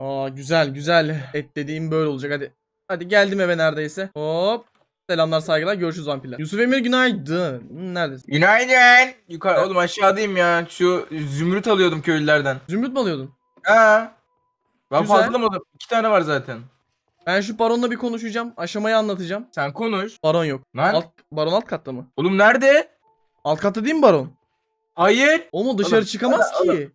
Aa güzel güzel. Et dediğim böyle olacak hadi. Hadi geldim eve neredeyse. Hop. Selamlar saygılar görüşürüz vampirler. Yusuf Emir günaydın. Hmm, Neredesin? Günaydın. Yukarı oğlum aşağıdayım ya. Şu zümrüt alıyordum köylülerden. Zümrüt mü alıyordun? Ha. Ben Güzel. fazla mı İki tane var zaten. Ben şu baronla bir konuşacağım. Aşamayı anlatacağım. Sen konuş. Baron yok. Lan. Alt, baron alt katta mı? Oğlum nerede? Alt katta değil mi baron? Hayır. Oğlum o dışarı Oğlum, çıkamaz oğlum, ki.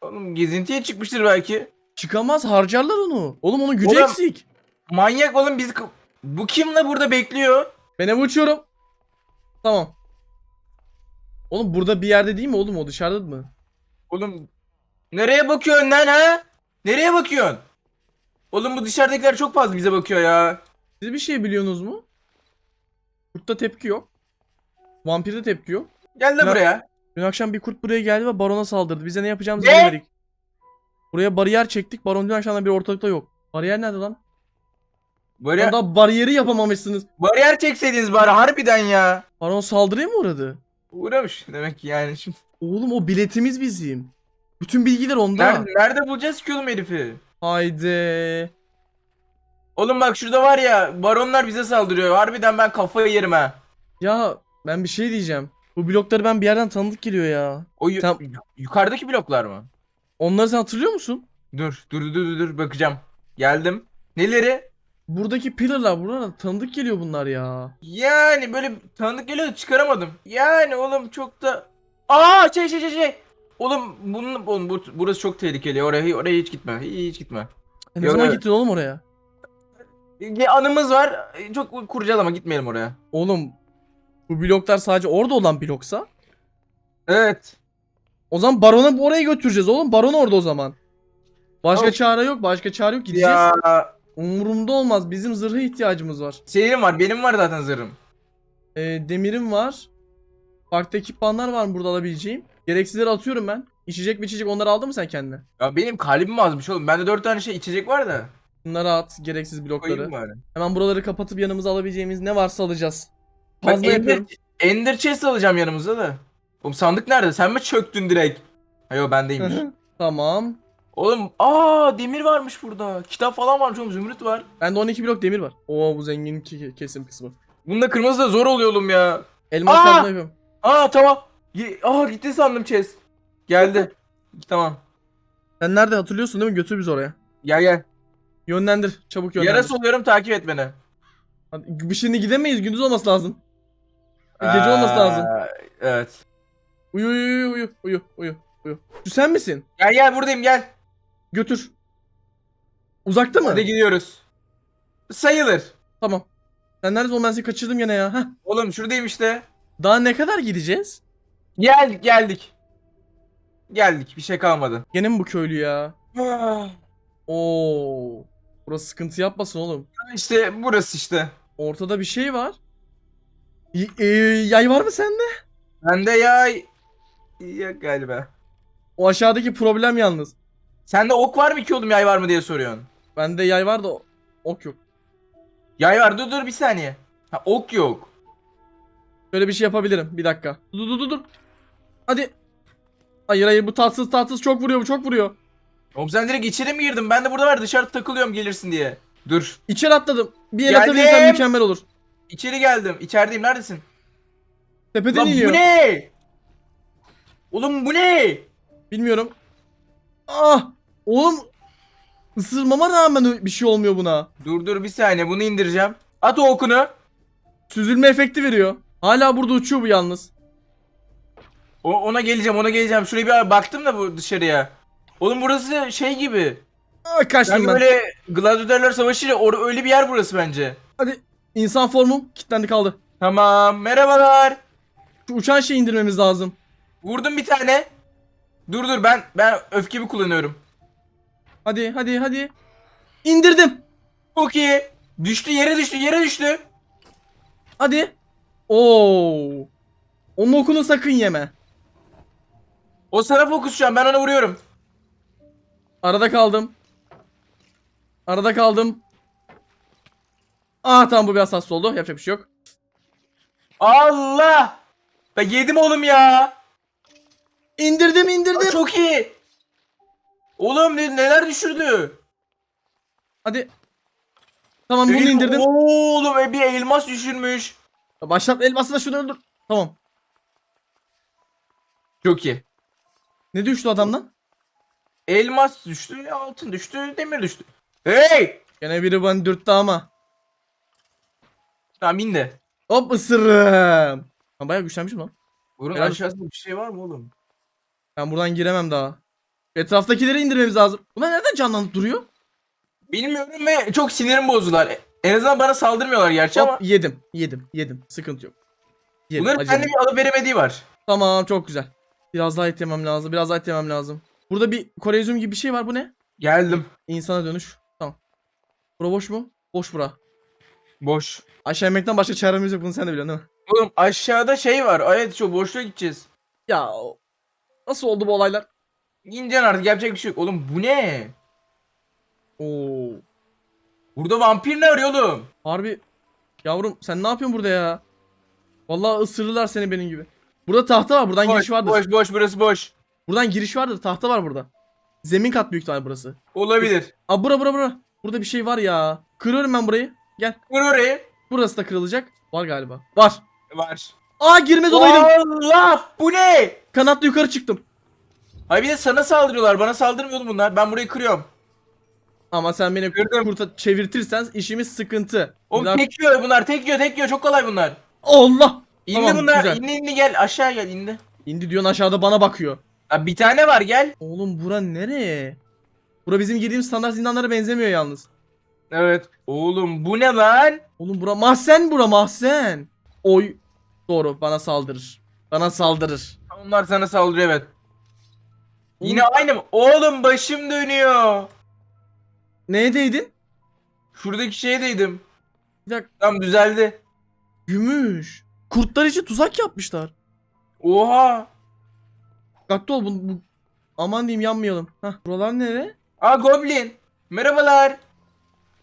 Oğlum gezintiye çıkmıştır belki. Çıkamaz harcarlar onu. Oğlum onun gücü Oğlum. eksik. Manyak oğlum biz... Bu kim la burada bekliyor? Ben eve uçuyorum. Tamam. Oğlum burada bir yerde değil mi oğlum o dışarıda mı? Oğlum nereye bakıyorsun lan ha? Nereye bakıyorsun? Oğlum bu dışarıdakiler çok fazla bize bakıyor ya. Siz bir şey biliyorsunuz mu? Kurtta tepki yok. Vampirde tepki yok. Gel de Ya- buraya. Dün akşam bir kurt buraya geldi ve barona saldırdı. Bize ne yapacağımızı Ne? bilemedik. Buraya bariyer çektik. Baron dün akşamdan bir ortalıkta yok. Bariyer nerede lan? Bariyer, daha bariyeri yapamamışsınız. bariyer çekseydiniz bari harbiden ya. Baron saldırıya mı uğradı? Uğramış demek ki yani şimdi. Oğlum o biletimiz bizim. Bütün bilgiler onda. Nerede, nerede bulacağız ki oğlum herifi? Haydi. Oğlum bak şurada var ya baronlar bize saldırıyor. Harbiden ben kafayı yerim ha. Ya ben bir şey diyeceğim. Bu blokları ben bir yerden tanıdık geliyor ya. O Sen- yu- yukarıdaki bloklar mı? Onları sen hatırlıyor musun? Dur dur dur dur dur bakacağım. Geldim. Neleri? Buradaki pillarlar buradan tanıdık geliyor bunlar ya. Yani böyle tanıdık geliyor da çıkaramadım. Yani oğlum çok da... Aa şey şey şey şey. Oğlum bunun oğlum bu, burası çok tehlikeli. Oraya oraya hiç gitme. Hiç gitme. E ne Yok, zaman evet. gittin oğlum oraya? Bir anımız var. Çok kurcalama gitmeyelim oraya. Oğlum bu bloklar sadece orada olan bloksa Evet. O zaman barona oraya götüreceğiz oğlum. Baron orada o zaman. Başka Of. çare yok. Başka çare yok. Gideceğiz. Ya Umurumda olmaz. Bizim zırha ihtiyacımız var. senin var benim var zaten zırhım. Ee, demirim var. Farklı ekipmanlar var mı burada alabileceğim? Gereksizleri atıyorum ben. İçecek mi içecek onları aldın mı sen kendine? Ya benim kalbim azmış oğlum. Bende dört tane şey içecek var da. Bunları at. Gereksiz blokları. Koyayım bari. Hemen buraları kapatıp yanımıza alabileceğimiz ne varsa alacağız. Fazla Ender, yapıyorum. Ender chest alacağım yanımıza da. Oğlum sandık nerede? Sen mi çöktün direkt? Ha yo bendeymiş. tamam. oğlum aa demir varmış burada. Kitap falan varmış oğlum zümrüt var. Bende 12 blok demir var. Oo bu zengin ki- kesim kısmı. Bunda kırmızı da zor oluyor oğlum ya. Elmas Aa! yapıyorum. Aa tamam. Ye- Aa gitti sandım chest. Geldi. tamam. Sen nerede hatırlıyorsun değil mi? Götür bizi oraya. Gel gel. Yönlendir. Çabuk yönlendir. Yarası oluyorum takip et beni. Hadi, bir şimdi gidemeyiz. Gündüz olması lazım. Gece olması lazım. Evet. Uyu uyu uyu uyu uyu uyu. Şu sen misin? Gel gel buradayım gel. Götür. Uzakta mı? Hadi gidiyoruz. Sayılır. Tamam. Sen neredesin oğlum ben seni kaçırdım gene ya. Heh. Oğlum şuradayım işte. Daha ne kadar gideceğiz? Geldik geldik. Geldik bir şey kalmadı. Gene mi bu köylü ya? Oo. Burası sıkıntı yapmasın oğlum. İşte burası işte. Ortada bir şey var. Y- e, yay var mı sende? Bende yay yok galiba. O aşağıdaki problem yalnız. Sende ok var mı ki oğlum yay var mı diye soruyorsun. Bende yay var da ok yok. Yay var dur dur bir saniye. Ha ok yok. Şöyle bir şey yapabilirim. Bir dakika. Dur dur dur dur. Hadi. Hayır hayır bu tatsız tatsız çok vuruyor bu çok vuruyor. Oğlum sen direkt içeri mi girdin? Ben de burada var dışarı takılıyorum gelirsin diye. Dur. İçeri atladım. Bir el Geldim. atabilirsem mükemmel olur. İçeri geldim. İçerideyim. Neredesin? Tepeden Lan bu iniyor. ne? Oğlum bu ne? Bilmiyorum. Ah! Oğlum ısırmama rağmen bir şey olmuyor buna. Dur dur bir saniye bunu indireceğim. At o okunu. Süzülme efekti veriyor. Hala burada uçuyor bu yalnız. O, ona geleceğim ona geleceğim. Şuraya bir baktım da bu dışarıya. Oğlum burası şey gibi. Ah, kaçtım Yani ben. böyle gladyatörler savaşı or- öyle bir yer burası bence. Hadi. İnsan formum kilitlendi kaldı. Tamam merhabalar. Şu uçan şeyi indirmemiz lazım. Vurdum bir tane. Dur dur ben ben öfkemi kullanıyorum. Hadi hadi hadi. İndirdim. Çok iyi. Düştü yere düştü yere düştü. Hadi. Oo. Onun okunu sakın yeme. O sana fokus şu an ben ona vuruyorum. Arada kaldım. Arada kaldım. Ah tamam bu biraz hassas oldu. Yapacak bir şey yok. Allah. Ben yedim oğlum ya. İndirdim Aa, indirdim. Çok iyi. Oğlum ne, neler düşürdü? Hadi. Tamam bunu El- indirdim. Oğlum e, bir elmas düşürmüş. Başlat elması da şunu öldür. Tamam. Çok iyi. Ne düştü adamdan? Elmas düştü, altın düştü, demir düştü. Hey! Gene biri bana dürttü ama. Tamam in de. Hop ısırırım. Ben bayağı güçlenmişim lan. Bunun aşağısında bir şey var mı oğlum? Ben buradan giremem daha. Etraftakileri indirmemiz lazım. Bunlar nereden canlanıp duruyor? Bilmiyorum ve çok sinirim bozdular. En azından bana saldırmıyorlar gerçi ama Hop yedim. Yedim. Yedim. Sıkıntı yok. Yedim. bunların acıdım. kendi bir alıp veremediği var. Tamam çok güzel. Biraz daha et yemem lazım. Biraz daha et yemem lazım. Burada bir korezyum gibi bir şey var. Bu ne? Geldim. İnsana dönüş. Tamam. Bura boş mu? Boş bura. Boş. Aşağı inmekten başka çaremiz yok. Bunu sen de biliyorsun değil mi? Oğlum aşağıda şey var. Evet şu boşluğa gideceğiz. Ya nasıl oldu bu olaylar? İneceksin artık yapacak bir şey yok. Oğlum bu ne? Oo. Burada vampir ne arıyor oğlum? Harbi. Yavrum sen ne yapıyorsun burada ya? Vallahi ısırırlar seni benim gibi. Burada tahta var. Buradan Boş, giriş vardır. boş boş burası boş. Buradan giriş vardır. Tahta var burada. Zemin kat büyük ihtimal burası. Olabilir. Aa bura bura bura. Burada bir şey var ya. Kırıyorum ben burayı. Gel. Vur orayı. Burası da kırılacak. Var galiba. Var. Var. Aa girmez olaydım. Allah bu ne? Kanatla yukarı çıktım. Ay bir de sana saldırıyorlar. Bana saldırmıyor oğlum bunlar. Ben burayı kırıyorum. Ama sen beni Kırdım. kurta çevirtirsen işimiz sıkıntı. Oğlum Bunlar- tek yiyor bunlar. Tek yiyor tek yiyor. Çok kolay bunlar. Allah. İndi Tamam, bunlar. güzel. İndi indi gel. Aşağı gel indi. İndi diyorsun aşağıda bana bakıyor. Ya bir tane var gel. Oğlum bura nereye? Bura bizim girdiğimiz standart zindanlara benzemiyor yalnız. Evet. Oğlum bu ne lan? Oğlum bura mahzen bura mahzen. Oy. Doğru bana saldırır. Bana saldırır. Onlar sana saldırıyor evet. Yine aynı mı? Oğlum başım dönüyor. Neye değdin? Şuradaki şeye değdim. Bir dakika. Tam düzeldi. Gümüş. Kurtlar için tuzak yapmışlar. Oha. Dikkatli ol bu, bu- Aman diyeyim yanmayalım. Hah buralar nere? Aa Goblin. Merhabalar.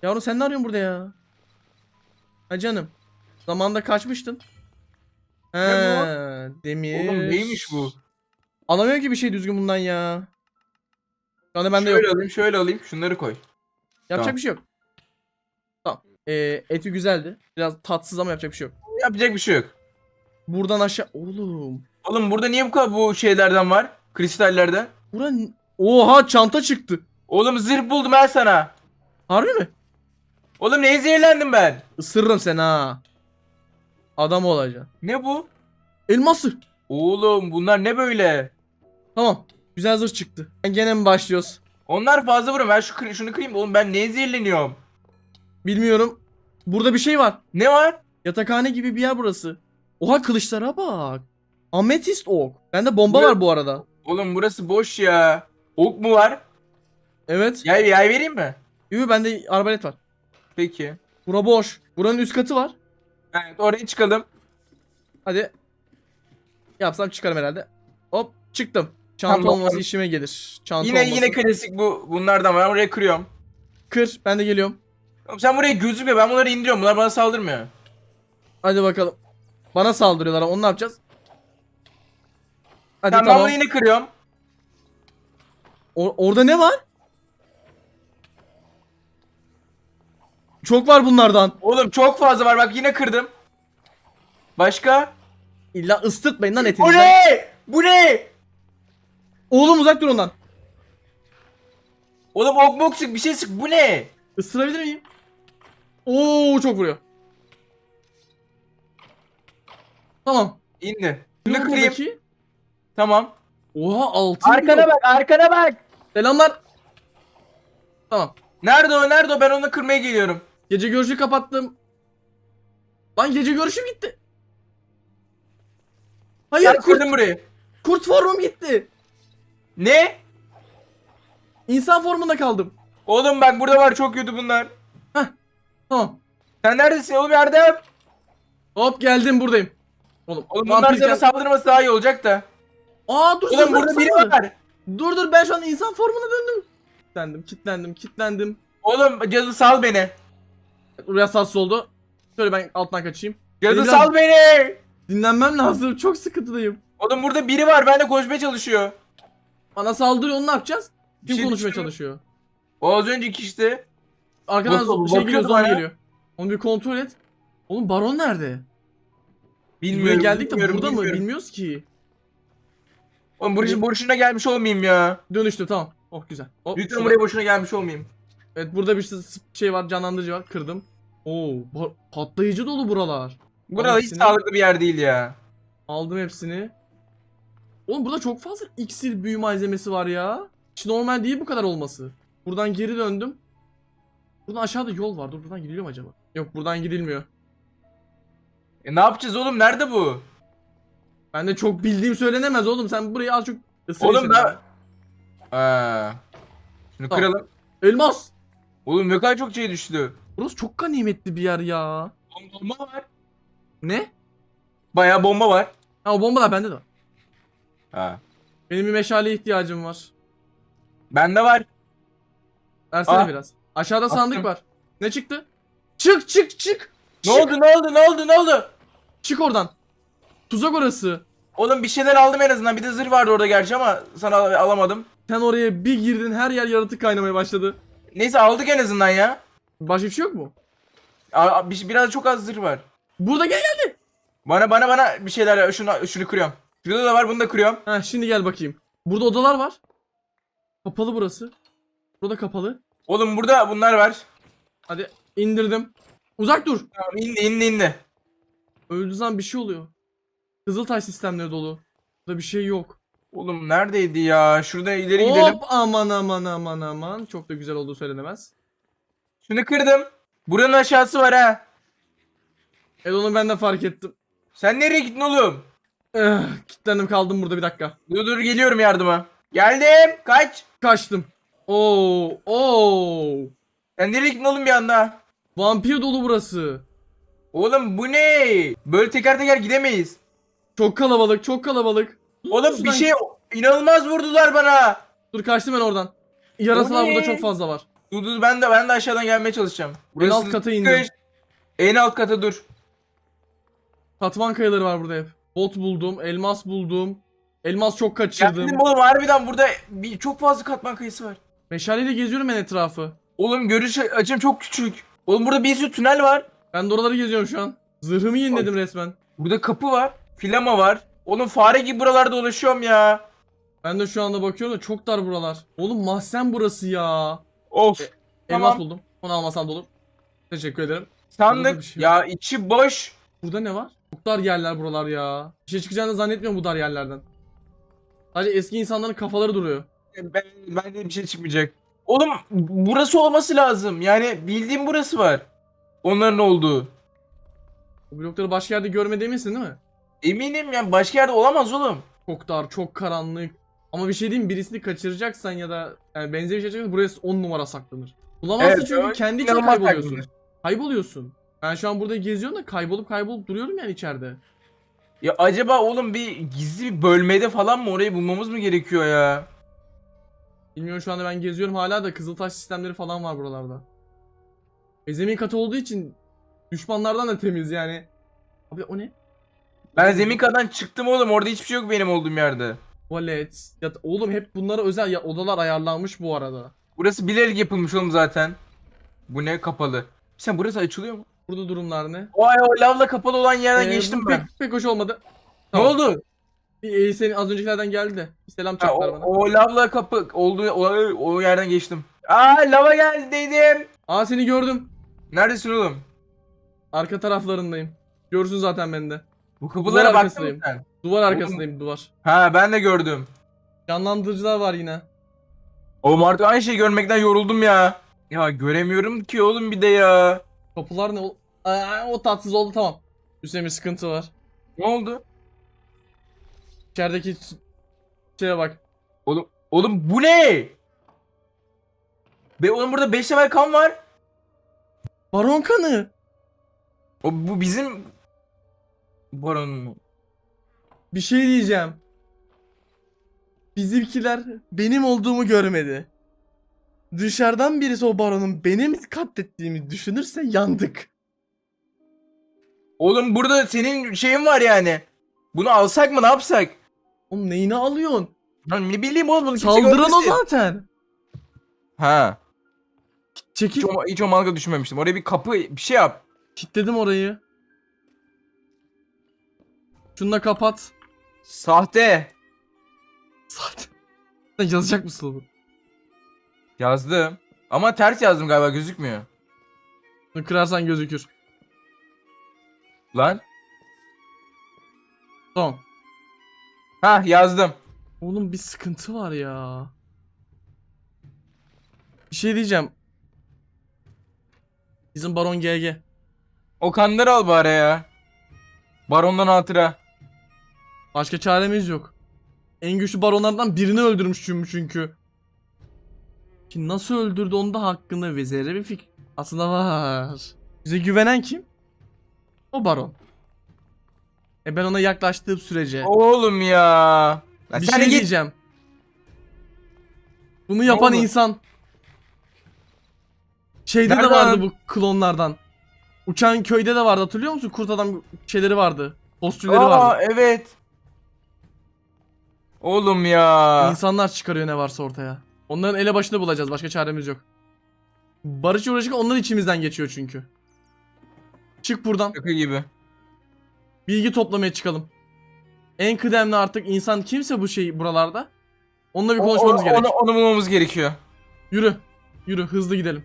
Yavrum sen ne arıyorsun burada ya? Ha canım. Zamanında kaçmıştın. He, demir. Oğlum neymiş bu? Alamıyorum ki bir şey düzgün bundan ya. Şu anda bende yok. şöyle alayım şöyle alayım. Şunları koy. Yapacak Tamam. bir şey yok. Tamam. Ee, eti güzeldi. Biraz tatsız ama yapacak bir şey yok. Yapacak bir şey yok. Buradan aşağı... Oğlum. Oğlum burada niye bu kadar bu şeylerden var? Kristallerden. Bura... n- Oha çanta çıktı. Oğlum zırh buldum ben sana. Harbi mi? Oğlum neye zehirlendim ben? Isırırım seni ha. Adam olacaksın. Ne bu? Elması. Oğlum bunlar ne böyle? Tamam. Güzel zırh çıktı. Gene mi başlıyoruz? Onlar fazla vuruyor. Ben şu kır- şunu kırayım. Oğlum ben neye zehirleniyorum? Bilmiyorum. Burada bir şey var. Ne var? Yatakhane gibi bir yer burası. Oha kılıçlara bak. Ametist ok. Bende bomba Ne? var bu arada. Oğlum burası boş ya. Ok mu var? Evet. Yay, yay vereyim mi? Yoo bende arbalet var. Peki. Bura boş. Buranın üst katı var. Evet oraya çıkalım. Hadi. Yapsam çıkarım herhalde. Hop çıktım. Çanta Tamam, olması bakalım. işime gelir. Çanta yine olması. yine klasik bu bunlardan var. Ben buraya kırıyorum. Kır. Ben de geliyorum. Oğlum sen buraya gözükme. Ben bunları indiriyorum. Bunlar bana saldırmıyor. Hadi bakalım. Bana saldırıyorlar onu ne yapacağız? Hadi Tamam, tamam. ben bunu yine kırıyorum. O- orada ne var? Çok var bunlardan. Oğlum çok fazla var. Bak yine kırdım. Başka? İlla ıstırtmayın lan Bu etinizden. ne? Bu ne? Oğlum uzak dur ondan. Oğlum ok mok sık bir şey sık. Bu ne? Isırabilir miyim? Oo çok vuruyor. Tamam. İndi. Ne Şunu kırayım. buradaki? Tamam. Oha altın Arkana bak arkana bak. Selamlar. Tamam. Nerede o nerede o ben onu kırmaya geliyorum. Gece görüşü kapattım. Lan gece görüşüm gitti. Hayır Ben kurt, burayı. kurt formum gitti. Ne? İnsan formunda kaldım. Oğlum bak burada var çok kötü bunlar. Tamam. Sen neredesin oğlum yardım? Hop geldim buradayım. Oğlum, Oğlum bunlar sana saldırması daha iyi olacak da. Aa dur Oğlum burada biri var. Dur dur ben şu an insan formuna döndüm. Kitlendim kitlendim kitlendim. Oğlum cadı sal beni. Buraya satsız oldu. Şöyle ben alttan kaçayım. Cadı Biraz- sal beni. Dinlenmem lazım. Çok sıkıntıdayım. Oğlum burada biri var benimle konuşmaya çalışıyor. Bana saldırıyor onu ne yapacağız? Kim şey konuşmaya düşünüyorum. çalışıyor? O az önceki işte. arkadan Bakıyor, zo- şey geliyor zombi geliyor. Onu bir kontrol et. Oğlum baron nerede? Buraya Bilmiyorum. geldik de bilmiyorum, burada mı bilmiyorum. bilmiyoruz ki. Oğlum buraya boşuna gelmiş olmayayım ya. Dönüştü tamam. Oh güzel. Hop, Lütfen şurada- buraya boşuna gelmiş olmayayım. Evet burada bir şey- var canlandırıcı var kırdım. Oo patlayıcı dolu buralar. Burada hiç sağlıklı bir yer değil ya. Aldım hepsini. Oğlum burada çok fazla iksir büyü malzemesi var ya. Hiç normal değil bu kadar olması. Buradan geri döndüm. Buradan aşağıda yol var. Dur buradan gidiliyor mu acaba? Yok buradan gidilmiyor. E ne yapacağız oğlum? Nerede bu? Ben de çok bildiğim söylenemez oğlum. Sen burayı az çok ısır Oğlum ben... Aa. Şunu Tamam. kıralım. Elmas. Oğlum ne kadar çok şey düştü. Burası çok ganimetli bir yer ya. Bomba var. Ne? Bayağı bomba var. Ha o bombalar bende de var. Ha. Benim bir meşaleye ihtiyacım var. Bende var. Versene Ah. biraz. Aşağıda sandık Attım. var. Ne çıktı? Çık çık çık. Ne Çık. oldu ne oldu ne oldu ne oldu? Çık oradan. Tuzak orası. Oğlum bir şeyler aldım en azından. Bir de zırh vardı orada gerçi ama sana al- alamadım. Sen oraya bir girdin her yer yaratık kaynamaya başladı. Neyse aldık en azından ya. Başka bir şey yok mu? A- bir- Biraz çok az zırh var. Burada gel gel. Bana bana bana bir şeyler şunu şunu kırıyorum. Şurada da var bunu da kırıyorum. Ha şimdi gel bakayım. Burada odalar var. Kapalı burası. Burada kapalı. Oğlum burada bunlar var. Hadi indirdim. Uzak dur. Tamam indi indi indi. Öldüğü zaman bir şey oluyor. Kızıltaş sistemleri dolu. Burada bir şey yok. Oğlum neredeydi ya? Şurada ileri gidelim. Hop aman aman aman aman. Çok da güzel olduğu söylenemez. Şunu kırdım. Buranın aşağısı var ha. Evet onu ben de fark ettim. Sen nereye gittin oğlum? Eh, kilitlendim kaldım burada bir dakika. Dur dur geliyorum yardıma. Geldim. Kaç. Kaçtım. Oo, oo. Sen nereye gittin oğlum bir anda? Vampir dolu burası. Oğlum bu ne? Böyle teker teker gidemeyiz. Çok kalabalık, çok kalabalık. Oğlum bir şey inanılmaz vurdular bana. Dur kaçtım ben oradan. Yarasalar burada çok fazla var. Dur dur ben de ben de aşağıdan gelmeye çalışacağım. En alt kata indim. En alt kata dur. Katman kayaları var burada hep. Bot buldum, elmas buldum. Elmas çok kaçırdım. Geldim oğlum harbiden burada bir, çok fazla katman kayısı var. Meşaleyle geziyorum ben etrafı. Oğlum görüş açım çok küçük. Oğlum burada bir sürü tünel var. Ben de oraları geziyorum şu an. Zırhımı yeniledim resmen. Burada kapı var. Flama var. Oğlum fare gibi buralarda dolaşıyorum ya. Ben de şu anda bakıyorum da çok dar buralar. Oğlum mahzen burası ya. Of. E, Tamam. Elmas buldum. Onu almasam da olur. Teşekkür ederim. Sandık. şey ya içi boş. Burada ne var? Çok dar yerler buralar ya. Bir şey çıkacağını zannetmiyorum bu dar yerlerden. Sadece eski insanların kafaları duruyor. Ben, ben de bir şey çıkmayacak. Oğlum burası olması lazım. Yani bildiğim burası var. Onların olduğu. Bu blokları başka yerde görmediğimi eminsin değil mi? Eminim yani başka yerde olamaz oğlum. Çok dar, çok karanlık. Ama bir şey diyeyim birisini kaçıracaksan ya da yani benzer bir şey yapacaksan buraya 10 numara saklanır. Bulamazsın Evet, çünkü evet. kendi içinde İnanılmaz kayboluyorsun. saklanır. Kayboluyorsun. Ben şu an burada geziyorum da kaybolup kaybolup duruyorum yani içeride. Ya acaba oğlum bir gizli bir bölmede falan mı orayı bulmamız mı gerekiyor ya? Bilmiyorum şu anda ben geziyorum hala da kızıltaş sistemleri falan var buralarda. E zemin katı olduğu için düşmanlardan da temiz yani. Abi o ne? Ben zemin kattan çıktım oğlum orada hiçbir şey yok benim olduğum yerde. Tuvalet. Ya oğlum hep bunlara özel ya odalar ayarlanmış bu arada. Burası bilerek yapılmış oğlum zaten. Bu ne kapalı. Sen burası açılıyor mu? Burada durumlar ne? Vay o lavla kapalı olan yerden Ee, geçtim bu ben. Pek, pek hoş olmadı. Ne Tamam. oldu? Bir, e, senin az öncekilerden geldi de. Bir selam Ha, çaktılar bana. o lavla kapı olduğu o, o yerden geçtim. Aa lava geldi dedim. Aa seni gördüm. Neredesin oğlum? Arka taraflarındayım. Görsün zaten beni de. Bu kapılara baktın arkasındayım. mı sen? Duvar arkasındayım duvar. Ha ben de gördüm. Canlandırıcılar var yine. Oğlum artık aynı şeyi görmekten yoruldum ya. Ya göremiyorum ki oğlum bir de ya. Kapılar ne? ol- Aa, o tatsız oldu tamam. Üstüne bir sıkıntı var. Ne oldu? İçerideki ç- şeye bak. Oğlum oğlum bu ne? Be oğlum burada 5 level kan var. Baron kanı. O bu bizim Baron mu? Bir şey diyeceğim. Bizimkiler benim olduğumu görmedi. Dışarıdan birisi o baronun benim katlettiğimi düşünürse yandık. Oğlum burada senin şeyin var yani. Bunu alsak mı ne yapsak? Oğlum neyini alıyorsun? Lan ne bileyim oğlum bunu kimse Saldıran o görmesin. zaten. Ha. Çekil. Hiç o, hiç o mantığa düşünmemiştim. Oraya bir kapı bir şey yap. Kilitledim orayı. Şunu da kapat. Sahte. Sen yazacak mısın onu? Yazdım. Ama ters yazdım galiba gözükmüyor. Bunu kırarsan gözükür. Lan. Tamam. Ha yazdım. Oğlum bir sıkıntı var ya. Bir şey diyeceğim. Bizim Baron GG. O kanları al bari ya. Barondan hatıra. Başka çaremiz yok. En güçlü baronlardan birini öldürmüş çünkü-. Ki nasıl öldürdü onda hakkında vezere bir fikir. Aslında var. Bize güvenen kim? O baron. E ben ona yaklaştığım sürece. Oğlum ya. Lan bir de şey git. diyeceğim. Bunu yapan insan. Şeyde de Nereden? vardı bu klonlardan. Uçan köyde de vardı hatırlıyor musun? Kurt adam şeyleri vardı. Postürleri Aa vardı. evet. Oğlum ya. İnsanlar çıkarıyor ne varsa ortaya. Onların ele başını bulacağız. Başka çaremiz yok. Barış uğraşık onlar içimizden geçiyor çünkü. Çık buradan. Şaka gibi. Bilgi toplamaya çıkalım. En kıdemli artık insan kimse bu şey buralarda. Onunla bir konuşmamız O- gerek. Onu, onu bulmamız gerekiyor. Yürü. Yürü hızlı gidelim.